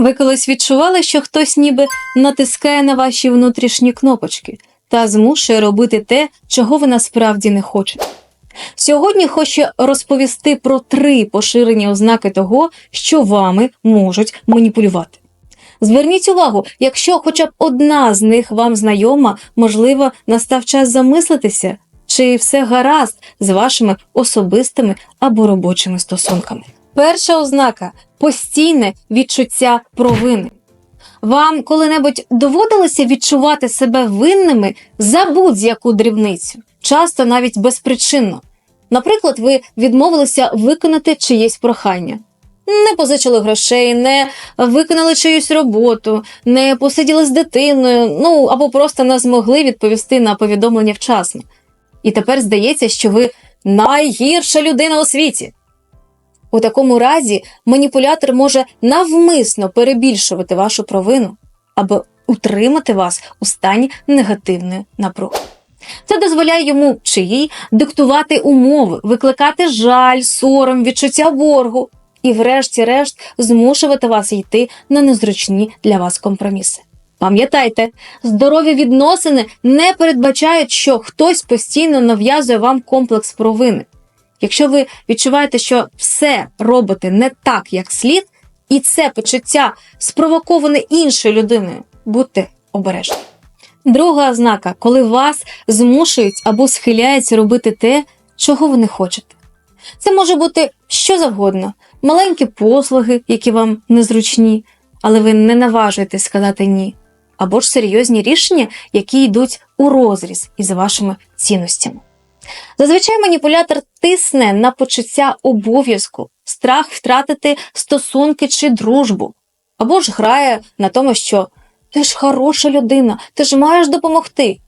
Ви колись відчували, що хтось ніби натискає на ваші внутрішні кнопочки та змушує робити те, чого ви насправді не хочете. Сьогодні хочу розповісти про три поширені ознаки того, що вами можуть маніпулювати. Зверніть увагу, якщо хоча б одна з них вам знайома, можливо, настав час замислитися, чи все гаразд з вашими особистими або робочими стосунками. Перша ознака постійне відчуття провини. Вам коли-небудь доводилося відчувати себе винними за будь-яку дрібницю, часто навіть безпричинно. Наприклад, ви відмовилися виконати чиєсь прохання, не позичили грошей, не виконали чиюсь роботу, не посиділи з дитиною, ну або просто не змогли відповісти на повідомлення вчасно. І тепер здається, що ви найгірша людина у світі. У такому разі маніпулятор може навмисно перебільшувати вашу провину, аби утримати вас у стані негативної напруги. Це дозволяє йому чи їй диктувати умови, викликати жаль, сором, відчуття боргу і, врешті-решт, змушувати вас йти на незручні для вас компроміси. Пам'ятайте, здорові відносини не передбачають, що хтось постійно нав'язує вам комплекс провини. Якщо ви відчуваєте, що все робите не так, як слід, і це почуття спровоковане іншою людиною, будьте обережні. Друга ознака, коли вас змушують або схиляють робити те, чого ви не хочете. Це може бути що завгодно, маленькі послуги, які вам незручні, але ви не наважуєтесь сказати ні, або ж серйозні рішення, які йдуть у розріз із вашими цінностями. Зазвичай маніпулятор тисне на почуття обов'язку, страх втратити стосунки чи дружбу, або ж грає на тому, що ти ж хороша людина, ти ж маєш допомогти.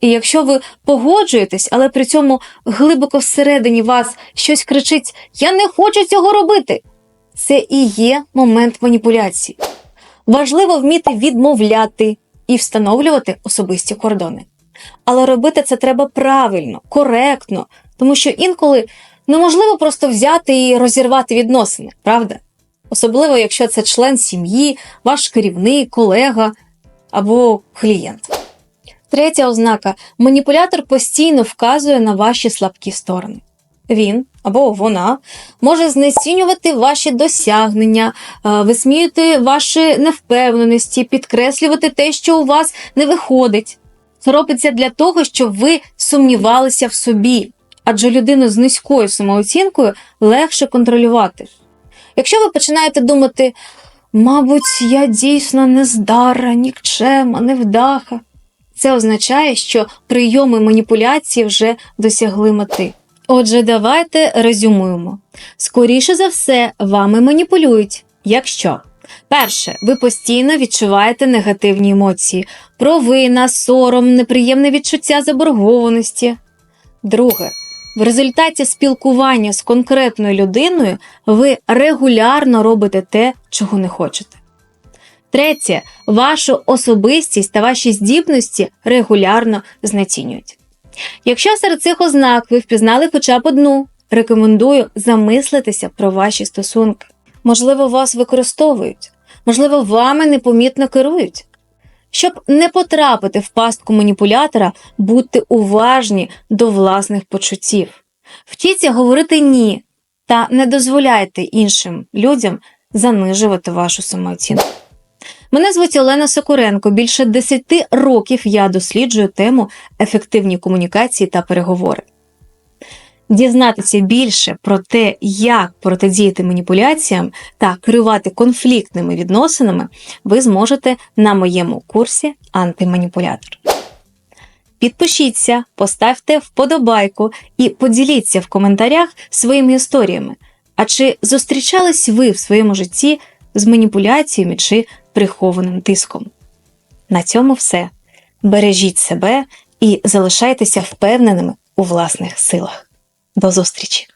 І якщо ви погоджуєтесь, але при цьому глибоко всередині вас щось кричить Я не хочу цього робити. Це і є момент маніпуляції. Важливо вміти відмовляти і встановлювати особисті кордони. Але робити це треба правильно, коректно, тому що інколи неможливо просто взяти і розірвати відносини, правда? Особливо, якщо це член сім'ї, ваш керівник, колега або клієнт. Третя ознака маніпулятор постійно вказує на ваші слабкі сторони. Він або вона може знецінювати ваші досягнення, е, висміювати ваші невпевненості, підкреслювати те, що у вас не виходить. Робиться для того, щоб ви сумнівалися в собі, адже людину з низькою самооцінкою легше контролювати. Якщо ви починаєте думати, мабуть, я дійсно нездара, нікчема, невдаха, це означає, що прийоми маніпуляції вже досягли мети. Отже, давайте резюмуємо. Скоріше за все, вами маніпулюють, якщо перше, ви постійно відчуваєте негативні емоції, провина, сором, неприємне відчуття заборгованості. Друге, в результаті спілкування з конкретною людиною ви регулярно робите те, чого не хочете. Третє, вашу особистість та ваші здібності регулярно знецінюють. Якщо серед цих ознак ви впізнали хоча б одну, рекомендую замислитися про ваші стосунки. Можливо, вас використовують, можливо, вами непомітно керують. Щоб не потрапити в пастку маніпулятора, будьте уважні до власних почуттів. Вчіться говорити ні та не дозволяйте іншим людям занижувати вашу самооцінку. Мене звуть Олена Сокуренко. Більше 10 років я досліджую тему ефективні комунікації та переговори. Дізнатися більше про те, як протидіяти маніпуляціям та керувати конфліктними відносинами, ви зможете на моєму курсі антиманіпулятор. Підпишіться, поставте вподобайку і поділіться в коментарях своїми історіями. А чи зустрічались ви в своєму житті з маніпуляціями чи прихованим тиском? На цьому все. Бережіть себе і залишайтеся впевненими у власних силах. До зустрічі!